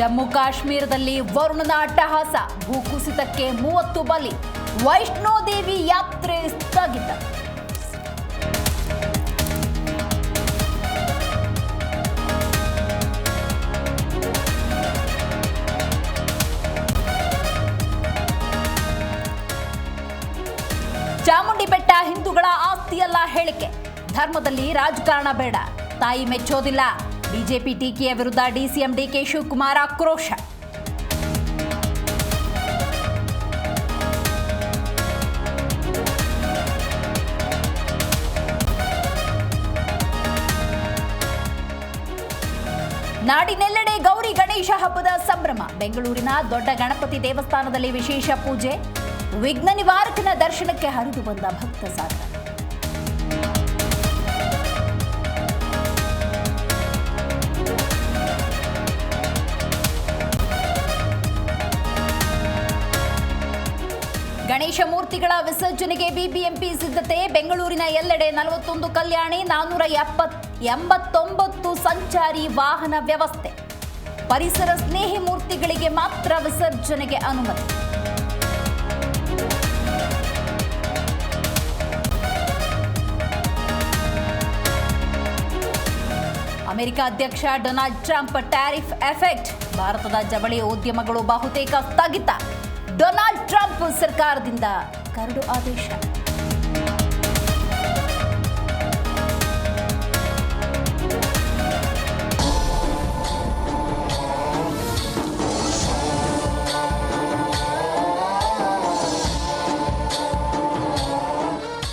ಜಮ್ಮು ಕಾಶ್ಮೀರದಲ್ಲಿ ವರುಣನ ಅಟ್ಟಹಾಸ, ಭೂಕುಸಿತಕ್ಕೆ ಮೂವತ್ತು ಬಲಿ ವೈಷ್ಣೋದೇವಿ ಯಾತ್ರೆ ಸ್ಥಗಿತ. ಚಾಮುಂಡಿ ಬೆಟ್ಟ ಹಿಂದೂಗಳ ಆಸ್ತಿಯಲ್ಲ ಹೇಳಿಕೆ. ಧರ್ಮದಲ್ಲಿ ರಾಜಕಾರಣ ಬೇಡ. ತಾಯಿ ಮೆಚ್ಚೋದಿಲ್ಲ. ಬಿಜೆಪಿ ಟೀಕೆಯ ವಿರುದ್ಧ ಡಿಸಿಎಂ ಡಿಕೆ ಶಿವಕುಮಾರ್ ಆಕ್ರೋಶ. ನಾಡಿನೆಲ್ಲೆಡೆ ಗೌರಿ ಗಣೇಶ ಹಬ್ಬದ ಸಂಭ್ರಮ. ಬೆಂಗಳೂರಿನ ದೊಡ್ಡ ಗಣಪತಿ ದೇವಸ್ಥಾನದಲ್ಲಿ ವಿಶೇಷ ಪೂಜೆ. ವಿಘ್ನ ನಿವಾರಕನ ದರ್ಶನಕ್ಕೆ ಹರಿದು ಬಂದ ಭಕ್ತ ಸಾಗರ ಗಣೇಶ ಮೂರ್ತಿಗಳ ವಿಸರ್ಜನೆಗೆ ಬಿಬಿಎಂಪಿ ಸಿದ್ಧತೆ, ಬೆಂಗಳೂರಿನ ಎಲ್ಲೆಡೆ ನಲವತ್ತೊಂದು ಕಲ್ಯಾಣಿ ನಾನ್ನೂರ ಎಪ್ಪತ್, ಎಂಬತ್ತೊಂಬತ್ತು ಸಂಚಾರಿ ವಾಹನ ವ್ಯವಸ್ಥೆ. ಪರಿಸರ ಸ್ನೇಹಿ ಮೂರ್ತಿಗಳಿಗೆ ಮಾತ್ರ ವಿಸರ್ಜನೆಗೆ ಅನುಮತಿ. ಅಮೆರಿಕ ಅಧ್ಯಕ್ಷ ಡೊನಾಲ್ಡ್ ಟ್ರಂಪ್ ಟ್ಯಾರಿಫ್ ಎಫೆಕ್ಟ್, ಭಾರತದ ಜವಳಿ ಉದ್ಯಮಗಳು ಬಹುತೇಕ ಸ್ಥಗಿತ. ಡೊನಾಲ್ಡ್ ಟ್ರಂಪ್ ಸರ್ಕಾರದಿಂದ ಕರಡು ಆದೇಶ.